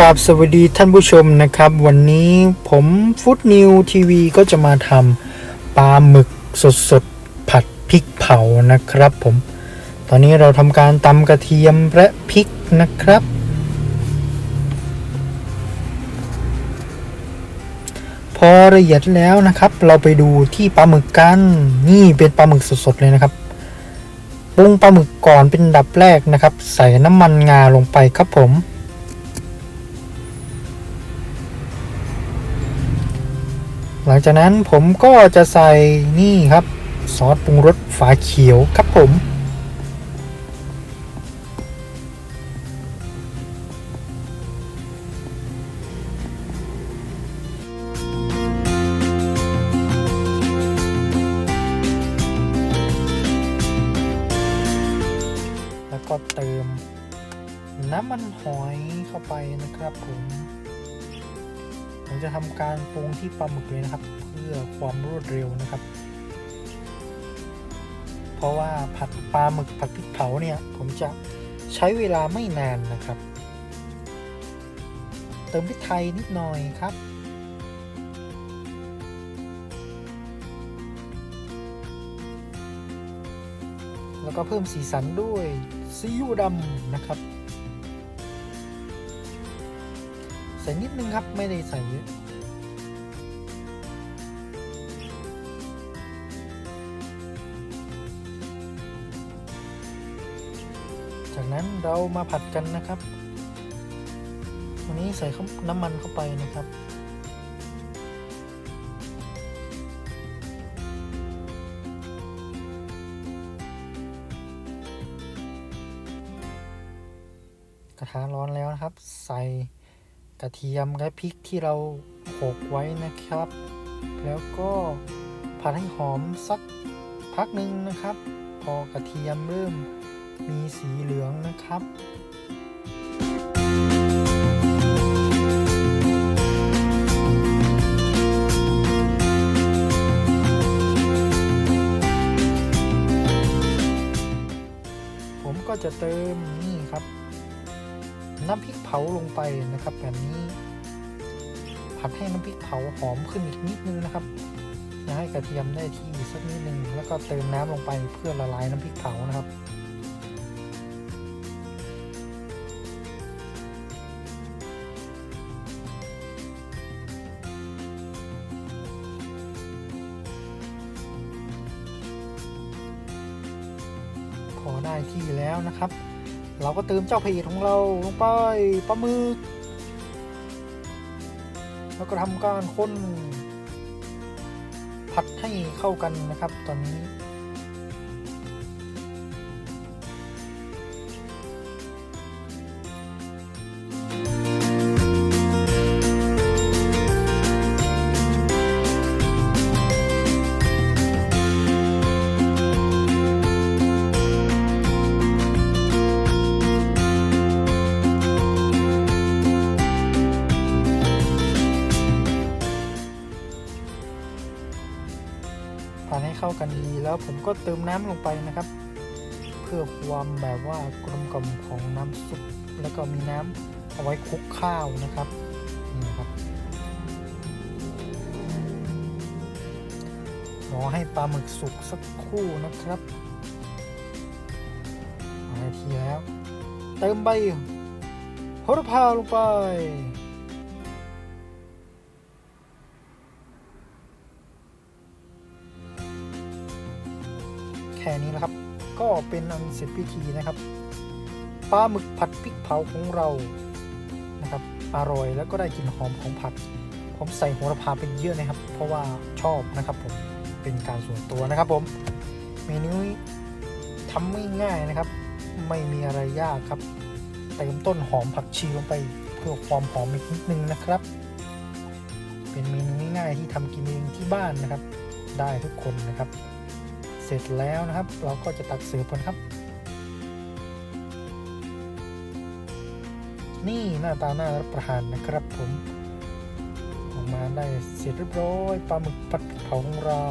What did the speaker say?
กราบสวัสดีท่านผู้ชมนะครับ วันนี้ผมฟุตนิวทีวีก็จะมาทำปลาหมึกสดๆผัดพริกเผานะครับผม ตอนนี้เราทำการตำกระเทียมและพริกนะครับ พอละเอียดแล้วนะครับ เราไปดูที่ปลาหมึกกันนี่เป็นปลาหมึกสดๆเลยนะครับปรุงปลาหมึกก่อนเป็นดับแรกนะครับ ใส่น้ำมันงาลงไปครับผม หลังจากนั้นผมก็จะใส่นี่ครับ ซอสปรุงรสฝาเขียวครับผม แล้วก็เติมน้ำมันหอยเข้าไปนะครับผม ผมจะทำการปรุงที่ปลาหมึกเลยนะครับ เพื่อความรวดเร็วนะครับ เพราะว่าผัดปลาหมึกผัดพริกเผาเนี่ย ผมจะใช้เวลาไม่นานนะครับ เติมพริกไทยนิดหน่อยครับแล้วก็เพิ่มสีสันด้วยซีอิ๊วดำนะครับ ส่นิดนึงครับไม่ได้ใส่เยอะจากนั้นเรามาผัดกันนะครับ วันนี้ใส่น้ำมันเข้าไปนะครับ กระทะร้อนแล้วนะครับ ใส่ กระเทียมและพริกที่เราโขกไว้นะครับ แล้วก็ผัดให้หอมสักพักหนึ่งนะครับ พอกระเทียมเริ่มมีสีเหลืองนะครับผมก็จะเติมนี่ครับ น้ำพริกเผาลงไปนะครับ แบบนี้ผัดให้น้ำพริกเผาหอมขึ้นอีกนิดนึงนะครับจะให้กระเทียมได้ที่สักนิดนึงแล้วก็เติมน้ำลงไปเพื่อละลายน้ำพริกเผานะครับพอได้ที่แล้วนะครับ เราก็เติมเจ้าพระเอกของเราลงไปปลาหมึกแล้วก็ทำการคนผัดให้เข้ากันนะครับตอนนี้ ผัดให้เข้ากันดีแล้วผมก็เติมน้ำลงไปนะครับ เพื่อความแบบว่ากลมกล่อมของน้ำซุปแล้วก็มีน้ำเอาไว้คลุกข้าวนะครับนี่ครับรอให้ปลาหมึกสุกสักครู่นะครับนาทีแล้ว เติมใบโหระพาลงไป ค่นี้นะครับ ก็เป็นอันเสร็จพิธีนะครับปลาหมึกผัดพริกเผาของเรานะครับอร่อยแล้วก็ได้กลิ่นหอมของผัก ผมใส่โหระพาไปเยอะนะครับ เพราะว่าชอบนะครับผมเป็นการส่วนตัวนะครับผมเมนูนี้ทำไม่ง่ายนะครับ ไม่มีอะไรยากครับเติมต้นหอมผักชีลงไปเพื่อความหอมอีกนิดนึงนะครับ เป็นเมนูง่ายๆที่ทำกินเองที่บ้านนะครับ ได้ทุกคนนะครับ เสร็จแล้วนะครับ เราก็จะตักเสิร์ฟกันครับ นี่หน้าตาน่ารับประทานนะครับผมออกมาได้เสร็จเรียบร้อยปลาหมึกผัดเผาของเรา